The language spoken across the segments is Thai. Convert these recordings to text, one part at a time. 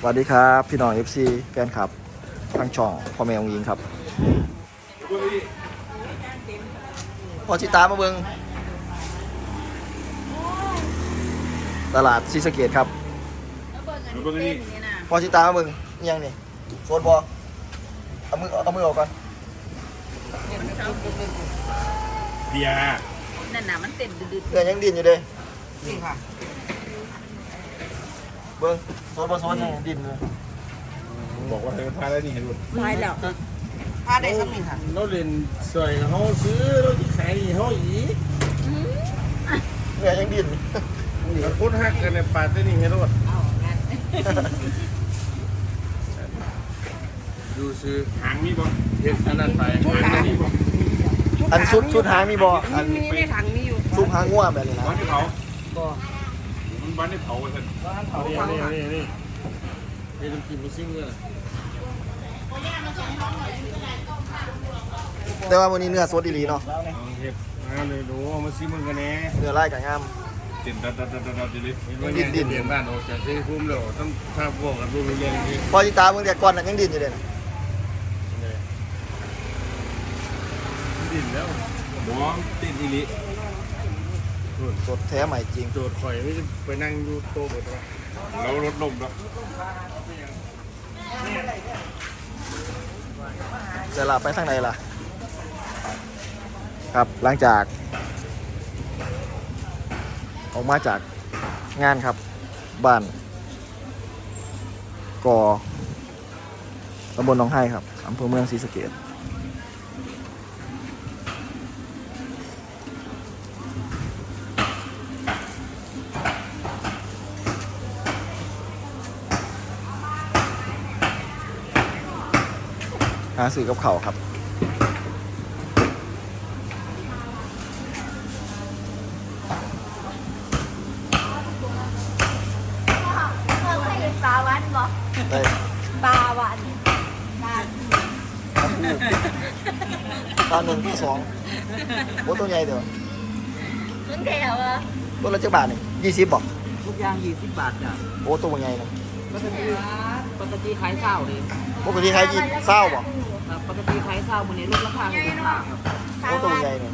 สวัสดีครับ พี่น้อง FC แฟนคลับทางช่องพ่อแม่องยิงครับพอชิตามมาเบิงตลาดซีสะเกตครับมาเบิ่งอันนี้พอชิตามมาเบิงอิหยังนี่โซนบอเอามือเอามือออกก่อนเบียร์นั่นน่ะมันเต้นดืดเนื้อยังดินอยู่เด้นี่ค่ะ เบิงโซนบอโซนยังดินอยู่บอกว่าเธอพาได้นี่เห็นหมดตายแล้วพาได้สักหนึ่งค่ะเราเล่นสวยเขาซื้อเราจะขายเขาอีกเนื้อยังดินเราพูดฮักกันในปาร์ตี้นี่ให้รถเอางั้นดูซื้อหางมีบ่เห็ดอันนั้นไปหางมีบ่อันชุดชุดหางมีบออันมีในถังมีอยู่ซุปหางง่วแบบนี้นะบ้านที่เผาบ่มันบ้านที่เผาเถอะนี่นี่นี่นี่เห็ดกินมาซิ่งเลยแต่ว่าวันนี้เนื้อสดอีหลีเนาะเห็ดมาเลยดูมาซิมึงกันแน่เนื้อไล่กับงาม ติดดัดดัดดัดดัดอยู่เลยดินดินเปลี่ยนบ้านออกจากที่คุ้มแล้วต้องท่าพวกกันรูปเรียนที่พอจิตาเบิ่งแต่ก่อนน่ะยังดินอยู่เลยนะดินแล้วหมอติดอีหลี สดแท้ใหม่จริงโดดข่อยไม่ไปนั่งดูโต๊ะหมดวะแล้วรถลมแล้วจะลาไปทางไหนล่ะ ครับหลังจาก ออกมาจากงานครับ บ้านกอตำบลหนองไห้ครับอำเภอเมืองศรีสะเกษาสื่อกับเขาวครับเคยเห็นปลาวันบ่ได้ปลาวันปลาตาหนึ่งที่สองโอ้ตัวใหญ่เดี๋ยวมึงแถวอะตัวละเจ็ดบาทนี่ยี่สิบบอกทุกอย่างยี่สิบบาทจ้ะโอ้ตัวใหญ่นะปกติปกติขายเศร้าเลยปกติขายกี่เศร้าบอก ครับปกติขายเศร้าวันนี้ลดราคาให้ลูกค้าครับโอ้ตัวใหญ่เนี่ย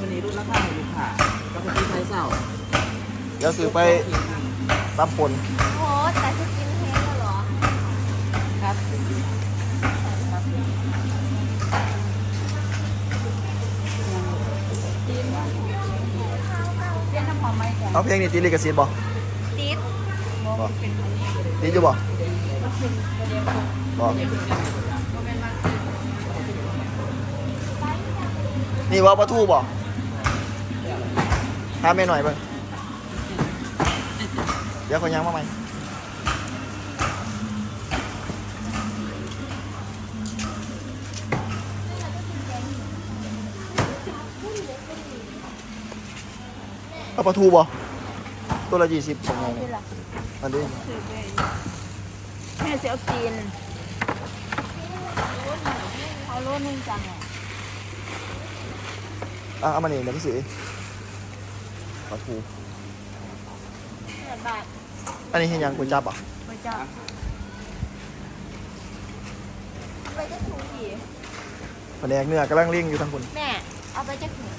วันนี้ลดราคาให้ลูกค้าปกติขายเศร้าเดี๋ยวซื้อไปรับผลโอ้แต่จะกินเฮงแล้วเหรอ ครับเรียนน้ำหอมไหมจ๊ะเอาเพลงนี้ตีลิกสิทธิ์บอกติดบอกตีอยู่บอกบ นี่ว่าปลาทูบอกหาแม่หน่อยเบ้างเดี๋ยวขอยังมาใหมเอาปลาทูบ่ตัวละยี่สิบสองไงนี่เนี่ยแหละอันนี้แม่เสียวจีนเอาโลนึงจัง อะอะเอามานี่เดี๋ยวพี่สีปลาทูเงินบาทอันนี้เห็นยังก๋วยจั๊บอะไปจ้าเอาไปจะถูกดีแผนกเนื้อกำลังเลี้ยงอยู่ทางคุณแม่ เอาไปจะถูก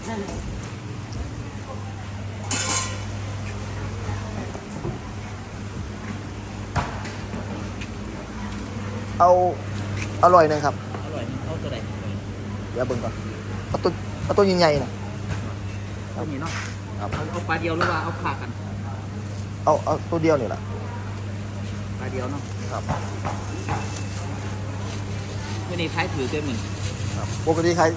เอาอร่อยหนึ่งครับ อร่อยเอาตัวไหนเดี๋ยวเบิ่งก่อนเอาตัว เอาตัวใหญ่ๆนะตัวนี้เนาะครับเอาเอาปลาเดียวหรือว่าเอาขากันเอาเอาตัวเดียวนี่แหละปลาเดียวเนาะครับวันนี้ขายถือเต็มหมื่นครับปกติขาย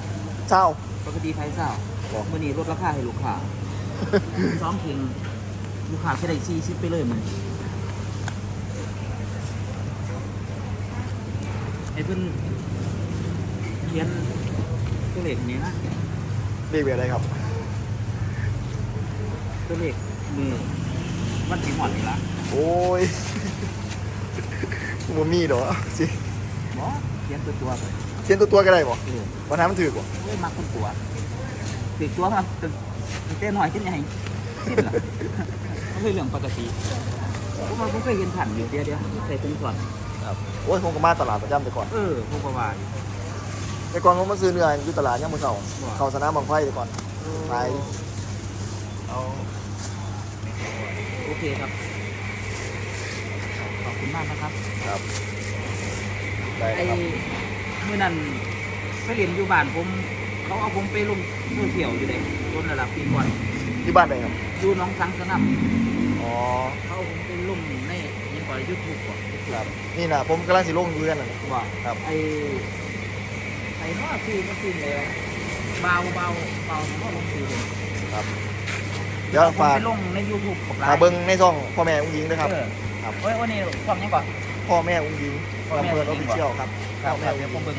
เช้าปกติขายเศร้าบอกวันนี้ลดราคาให้ลูกค้าซ้อมเพลงลูกค้าแค่ได้ซีชิปไปเลยมันไอ้เพิ่นเขียนตัวเลขนี้นะเรียกแบบอะไรครับตัวเลขมือวันที่หมดนี่ละโอ้ยมันมีเหรอสิบอเขียนตัวตัวไปเขียนตัวตัวๆก็ได้บ่เออวันนั้นมันถือกบ่เอ้ยมักคนตัวติดตัวครับตึกเต้นหน่อยขึ้นใหญ่สิ้นละก็คือเรื่องปกติเอผมว่าผมเคยเห็นผ่านอยู่เดี๋ยวเดี๋ยวใส่ถุงก่อนครับโอ้ยผมก็มาตลาดประจำแต่ก่อน เออผมก็ว่าอยู่ แต่ก่อนผมมาซื้อเนื้ออยู่ตลาดย่ามมือเสาเขาสนามบางไฟแต่ก่อนไปเอาโอเคครับ ขอบคุณมากนะครับ ครับได้ไอ้ครับเมื่อนั้นไปเรียนอยู่บ้านผม เขาเอาผมไปลงโซเชียลอยู่เลยต้นระดับปีก่อนที่บ้านไหนครับดูน้องสังสนับอ๋อ เขาเอาผมไปลงในยังก่อนยูทูบก่อนครับ นี่นะผมกำลังสิลงอยู่กันนะว่าครับ ไอ้ไอ้พ่อซื้อมาซื้อแล้วเบาเบาเบาพ่อลงซื้อเลยครับ เดี๋ยวผมฝากไปลงในยูทูบกับร้าหานเบิ้งในช่องพ่อแม่อุ้งยิงด้วยครับ เออครับเฮ้ยวันนี้ช่องยังก่อน พ่อแม่อุ้งยิงพ่อแม่ลำเพลินออุ้องฟอิ๊ฟิงเชียลครับครับพ่อคแม่รับอุ้เดี๋ยวงผมยิงเบิ่ง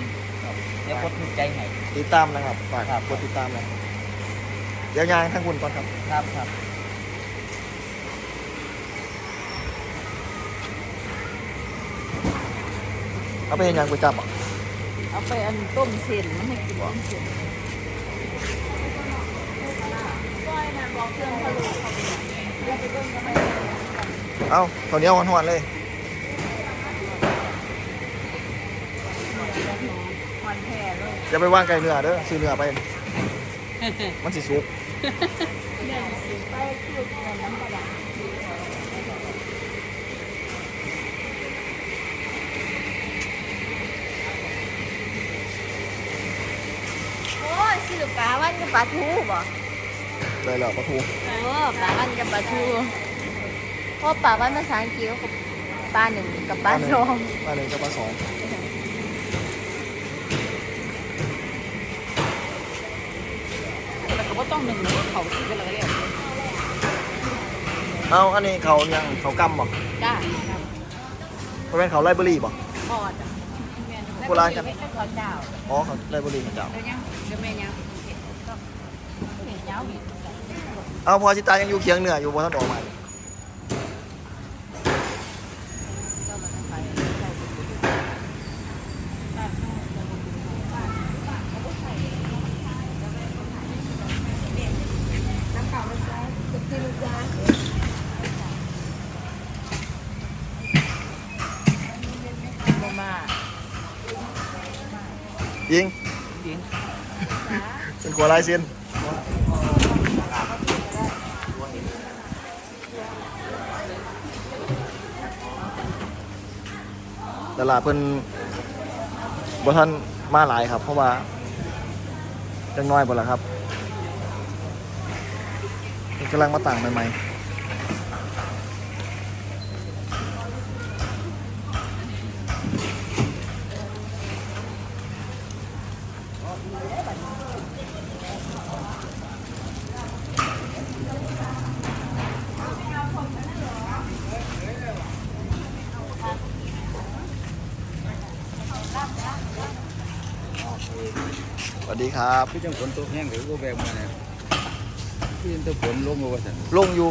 เดี๋ยวกดถูกใจให้ ติดตามนะครับฝากครับ กดติดตามนะเดี๋ยวยางทั้งคุณก่อนครับ ครับครับเอาไปเห็นยางไปจับอะ เอาไปอันต้มเส้นมันให้กินต้มเส้นก้อยน่ะบอกเครื่องพะโล้เขาไปเดี๋ยวไปเบิ่งกันไหมเอาข้าวเหนียวหวานๆเลยหวานแท้เลย จะไปว่างไก่เนื้อเด้อซื้อเนื้อไป มันสิสุกเนี่ยสิไปคือน้ำปลาร้าโอ้ยซื้อ ปลาวันกับปลาทูบ่ได้แล้วปลาทูเออปลาวันกับปลาทูเพราะปลาวันภาษาอังกฤษก็คือปลาหนึ่งกับปลาสองปลาหนึ่งกับปลาสองแต่ก็บ่ต้องหนึ่งนะเขาซื้อกันแล้วก็เรียกเอาอันนี้เขายังเขากำบ่จ้าเพราะเป็นเขาไลบรารีบ่ทอดอะโบราณกันแล้วก็เจ้าอ๋อเขาไลบรารีของเจ้าเดี๋ยวยังเดี๋ยวแม่ยัง เห็นเจ้าอีกเอาพอชิตายังอยู่เคียงเหนืออยู่บนถนนมาเจ้ามันไปบ่มายิงจริงเป็นขัวลายเส้น ตลาดเพิ่นบ่ทันมาหลายครับ เพราะว่าจังน้อยบ่ล่ะครับกำลังมาต่างใหม่ๆ สวัสดีครับพี่จังฝนตกแห้งหรือก็แบกมาเนี่ยพี่จังตกฝนลงมาว่าสันลงอยู่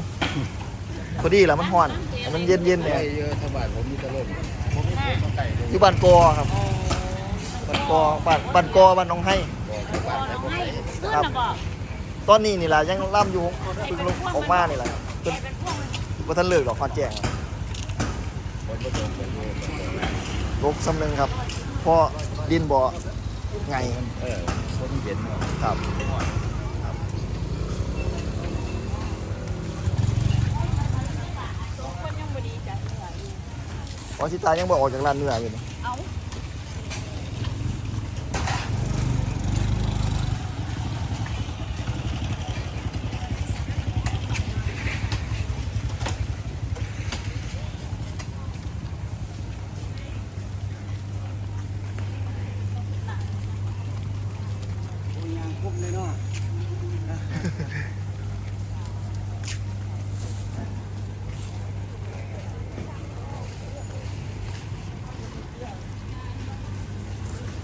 พอดีแล้วมันฮ้อนให้มันเย็นเย็นๆไอ้เนี่ยเยอะทบาทผมมีแตะลมผมมีผมไก่ลงอยู่บ้านกอครับบ้านกอบ้านบ้านกอบ้านหน้องไห้บอกทบาทแต่ผมไก่ครับตอนนี้นี่แหละยังล่ำอยู่เพิ่งลงออกมานี่แหละครับจนว่าท่านเลิกดอกคอนแจ้งครับฝนก็ตกฝนก็ตกลกสำนึงครับเพราะดินบ่อ ไงเออฝนเย็นเนาะครับอ๋อชิตายังบอกออกจากร้านเนื้ออยู่นี่เ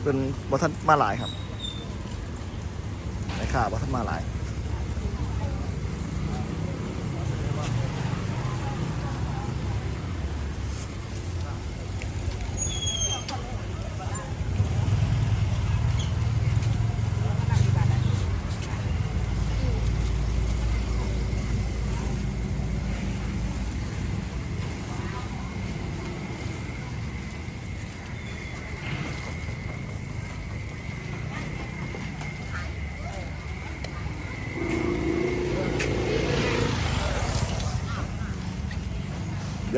เป็นบ่ทันมาหลายครับในข่าวบ่ทันมาหลาย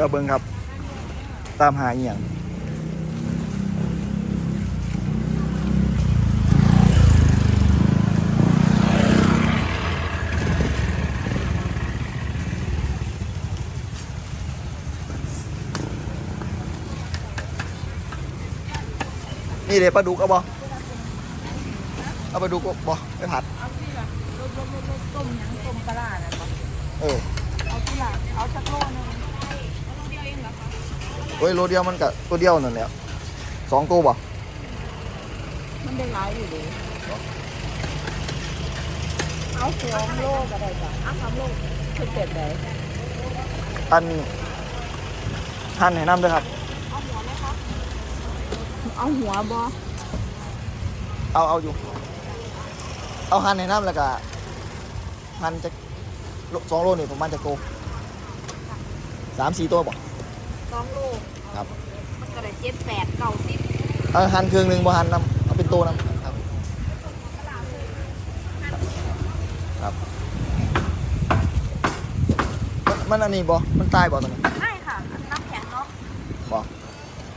ดี๋ยวเบิ่งครับ ตามหาอีหยังนี่เดี๋ยวปลาดุกเอาบ่เอาปลาดุกบ่ไปผัด เอาที่ละต้มยังต้มปลาร้าน่ะบ่เออ เอาที่ละเอาสักโลนึง โอ้ยโลเดียวมันก็ตัวเดียวนั่นแหละสองตัวบ่มันได้หลายอยู่เดิเอาสองโลก็ได้จ้ะเอาสามโลคือเป็ดได้อันหั่นให้น้ำด้วยครับ เอาหัวบ่เอาเอาอยู่ เอาหั่นให้น้ำแล้วก็หั่นจะโลสองโลนี่ประมาณจะโตสามสี่ตัวบ่ สองโลครับ มันก็ได้เจ็ดแปดเก้าสิบเอาหั่นเครื่องหนึ่งบ่หั่นน้ำเอาเป็นตัวน้ำครับครับมันมันอันนี้บ่มันตายบ่ตอนนี้ใช่ค่ะน้ำแข็งเนาะบ่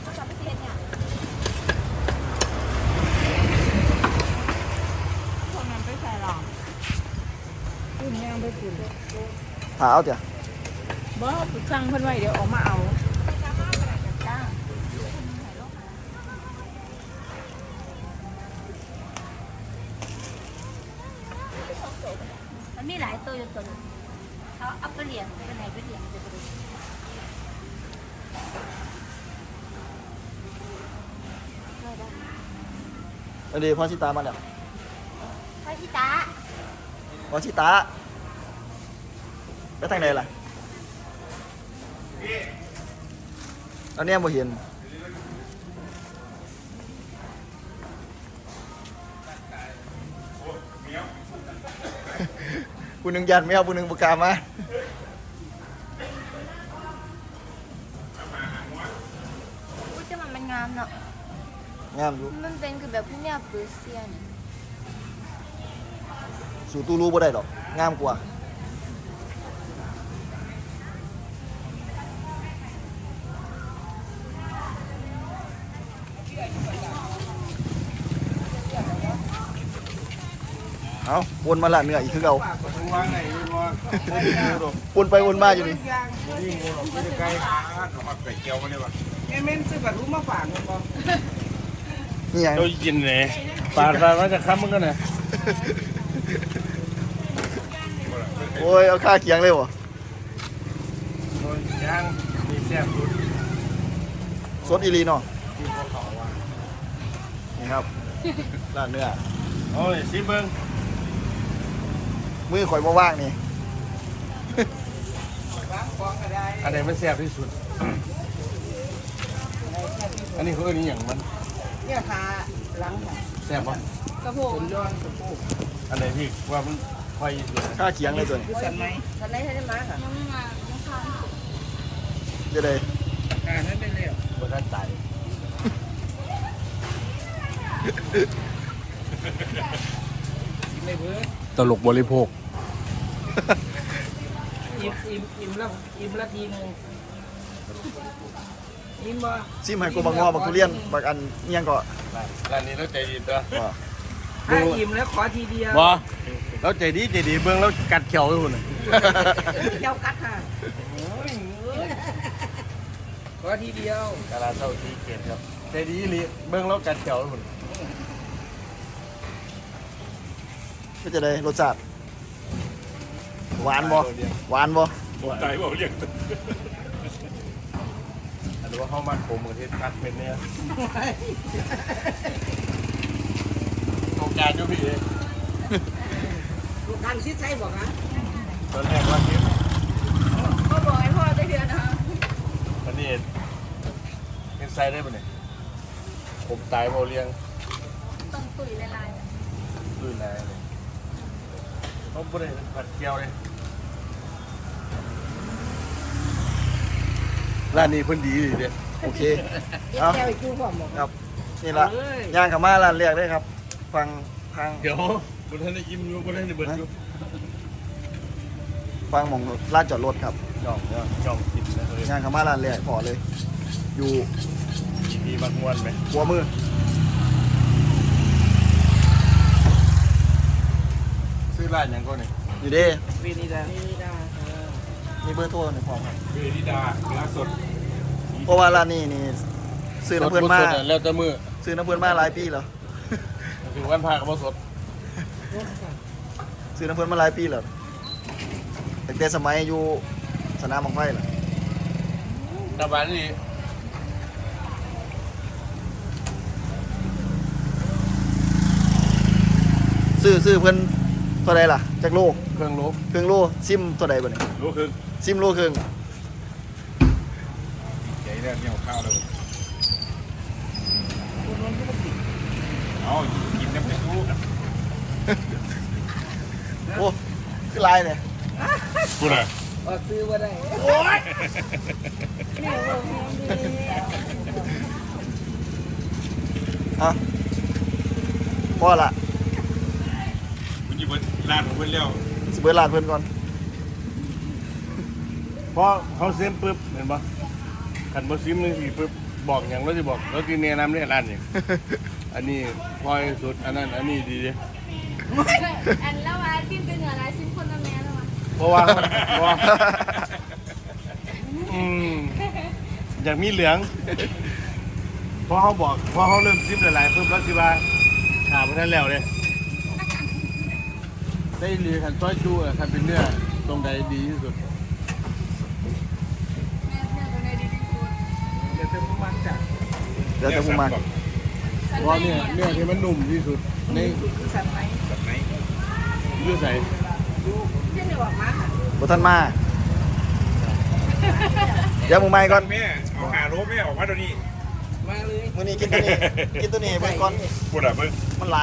มันจะไม่เทียนเนี่ยคนนั้นไปใส่หรอคุณยังไปคุณหาเอาเถอะบ่ผู้ช่างเพิ่นไว้เดี๋ยวออกมาเอา มีหลายตัวอยู่ตัวนึงเขาเอาไปเลี้ยงไปไหนไปเลี้ยงจะไปดูอันนี้พอชิตามาแล้วพระชิตาพ่อชิตาไปทางไหนล่ะอันนี้ยบ่เห็น ผู้หนึ่งยันไม่เอาผู้หนึ่งบุกล้ามาอุ้ยแต่มันมันงามเนาะ งามอยู่มันเป็นคือแบบพวกเนี้ยเปอร์เซียน สู่ตู้รู้บ่ได้หรอก งามกว่า เอาวนมาละเหนื่อยอีกคือเก่าว่าไงว่าวนไปวนมาอยู่นี่นี่งูหรอไม่ได้ไกลเขามาไก่เกียวมาเลยวะเอ้แม่นซื้อบัตรรู้มาฝากมันบ่นี่ยังเรากินเลยปาดปาดมาจะค้ำมันกันนะโอ้ยเอาค่าเคียงเลยวะโดนย่างมีแซ่บสุดสดอีลีเนาะนี่ครับร้านเนื้อโอ้ยสิเบิ้ง มือข่อยบ่ว่างนี่ล้างของก็ได้อันไหนมันแซ่บที่สุด อันนี้เขาเรียกอย่างมันเนี่ยขาหลังค่ะแซ่บปะกระโปส่วนย้อนสะโพกอันไหนที่ว่ามันค่อยสุดค่าเคียงเลยตัวนี้คือสันไหมสันไหนให้ได้มาค่ะยังไม่มายังทานจะได้อ่านั่นได้แล้วบนด้านใต้กินได้เบิด ตลกบริโภค อิ่มอิ่มอิ่มแล้วอิ่มละทีหนึงอิ่มบ่ซิมให้กูบักงอบักทุเรียนบักอันเอียงก็ร้านนี้เราใจดีตัวว่าถ้าอิ่มแล้วขอทีเดียวบ่เราใจดีใจดีเบิ้งแล้วกัดเขียวให้คุณเจ้ากัดค่ะโอ้ยเอ้ยขอทีเดียว กาลาเศร้าทีเกตครับใจดีอีหลีเบิ้งแล้วกัดเขียวให้คุ ณก็จะได้รสชาติหวานบ่หวานบ่ใจบอกเรียกหรือว่าเข้ามาโขมประเทศกัดเป็นเนี่ยโอกาสอยู่พี่เองลูกทานซิดใส่บอกฮะตอนแรกว่าคิดก็บอกให้พ่อได้เดือนนะอันนี้เป็นไซได้ปะเนี่ยผมตายเบาเลี้ยงต้องตุ๋ยละลายลื่นแรงเลย ต้องบริผัดเกี๊ยวเลยร้านนี้เพิ่นดีดีเด้โอเคเก็บเอาแก้วอีกคู่พร้อมบอกครับนี่ละเอาเลยย่างเข้ามาร้านแรกเลยครับ ฟังทางเดี๋ยวบนท่านได้ยิ้มอยู่บนท่านได้เบิดอยู่ฟังหมองลานจอดรถครับจ่องเนี่ยจ่องกินนะเลยงานเขามาร้านแรกพอเลย อยู่มีมักม่วนไหมหัวมือ ซื้อร้านยังก็นี่อยู่ด้ปีนี้จะมีเบอร์โทรในพร้อมครับคือนิดาเนื้อสดเพราะว่าร้านนี้นี่ซื้อน้ำเพื่อนมาแล้วแต่มือซื้อน้ำเพื่อนมาหลายปีแล้วคือวันพากับสดซื้อน้ำเพื่อนมาหลายปีแล้วตั้งแต่สมัยอยู่สนามบังไฟล่ะกระบาดนี่ซื้อซื้อเพื่อน เท่าใดล่ะจากโลเครื่องลบครึ่งโลซิมเท่าใดบ่เนี่ยรู้คือซิมโลครึ่งใหญ่แล้วเนี่ยข้าวแล้วเอากินน้ำไม่รู้โอ้คือลายเลยพูดอะไรออกซื้อมาได้อะพอละ คุณอยู่บนร้านของเพื่อนแล้วสิเบิดลานเพื่อนก่อนพอเขาเซ็มปุ๊บเห็นปะขันบอซิมนึงสิปุ๊บบอกอย่างเราจะบอกเรากินแนะนำเนี่ยร้านนี่อันนี้พอยสุดอันนั้นอันนี้ดีเด้อันแล้วว่าซิมเป็นเหนือนะซิมคนละแม่แล้วว่าเพราะว่าเพราะว่าอืมอยากมีเหลืองเพราะเขาบอกเพราะเขาเริ่มซิมหลายๆปุ๊บแล้วสิว่าขาไปท่านแล้วเลย ได้เรียนขันซอยจูอะขันเป็นเนื้อตรงใดดีที่สุดแม่แม่ตัวไหนดีที่สุดเดี๋ยวจะมันจ้ะเดี๋ยวจะพูดมาเพราะเนี่ยเนื้อที่มันนุ่มที่สุดในคือสันไหมยืดใส่เพื่อนจะบอกมาบท่านมาเดี๋ยวมึงไม่ก่อนแม่เอาหาโลแม่ออกมาเดี๋ยวนี้มาเลยมื้อนี้กินตัวนี้กินตัวนี้เบิ่งก่อนพูดอะเบิ้งมันหล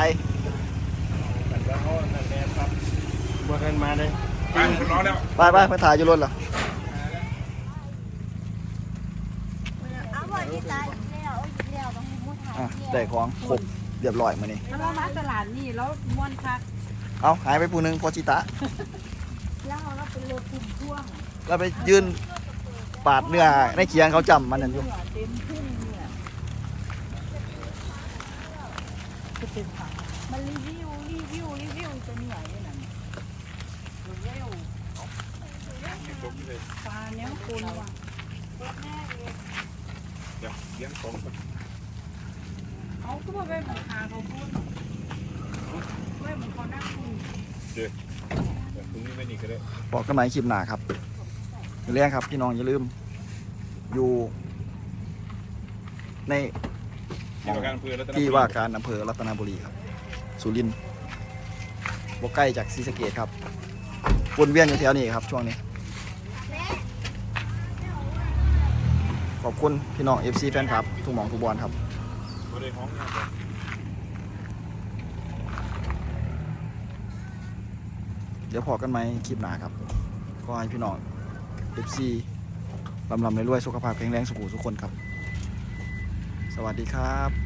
ายขันแล้วเขาขันแดนปั๊บบัวทันมาได้ไปคุณร้อนแล้วไปไปไปถ่ายอยู่รถเหรอเอาบ่อีตาอีกแล้วอีกแล้วบางทีมูถ่ายอะได้ของครบเรียบร้อยมื้อนี้แล้วมาตลาดนี่แล้วม้วนคักเอาหายไปผู้หนึงพอจิตะแล้วเราเป็นรถคุมพ่วงแล้วไปยืนปาดเนื้อในเคียงเขาจำมันนั่นอยู่เต็มขึ้นเนี่ย มันรีวิวรีวิวรีวิวจะเหนื่อยเลยนั่นเร็วปลาเนี้ยคุณว่ะเดี๋ยวเลี้ยงของก่อนเขาก็มาไปหาเขาพูดไม่เหมือนเขานั่งคุยเดี๋ยวพรุ่งนี้ไม่นี่ก็ได้บอกกันใหม่คลิปหน้าครับเรื่องครับพี่น้องอย่าลืม อยู่ ในที่ว่าการอำเภอรัตนบุรีที่ว่าการอำเภอรัตนบุรีครับ สุรินทร์บกใกล้จากศรีสะเกดครับวนเวียนอยู่แถวนี้ครับช่วงนี้ ขอบคุณพี่น้อง FC แฟนครับ ทุกหมองทุกบอลครับเดี๋ยวพอกันไหมคลิปหน้าครับ ก็ให้พี่น้อง FC ลำลำรวยๆสุขภาพแข็งแรงสุขุสุขคนครับ สวัสดีครับ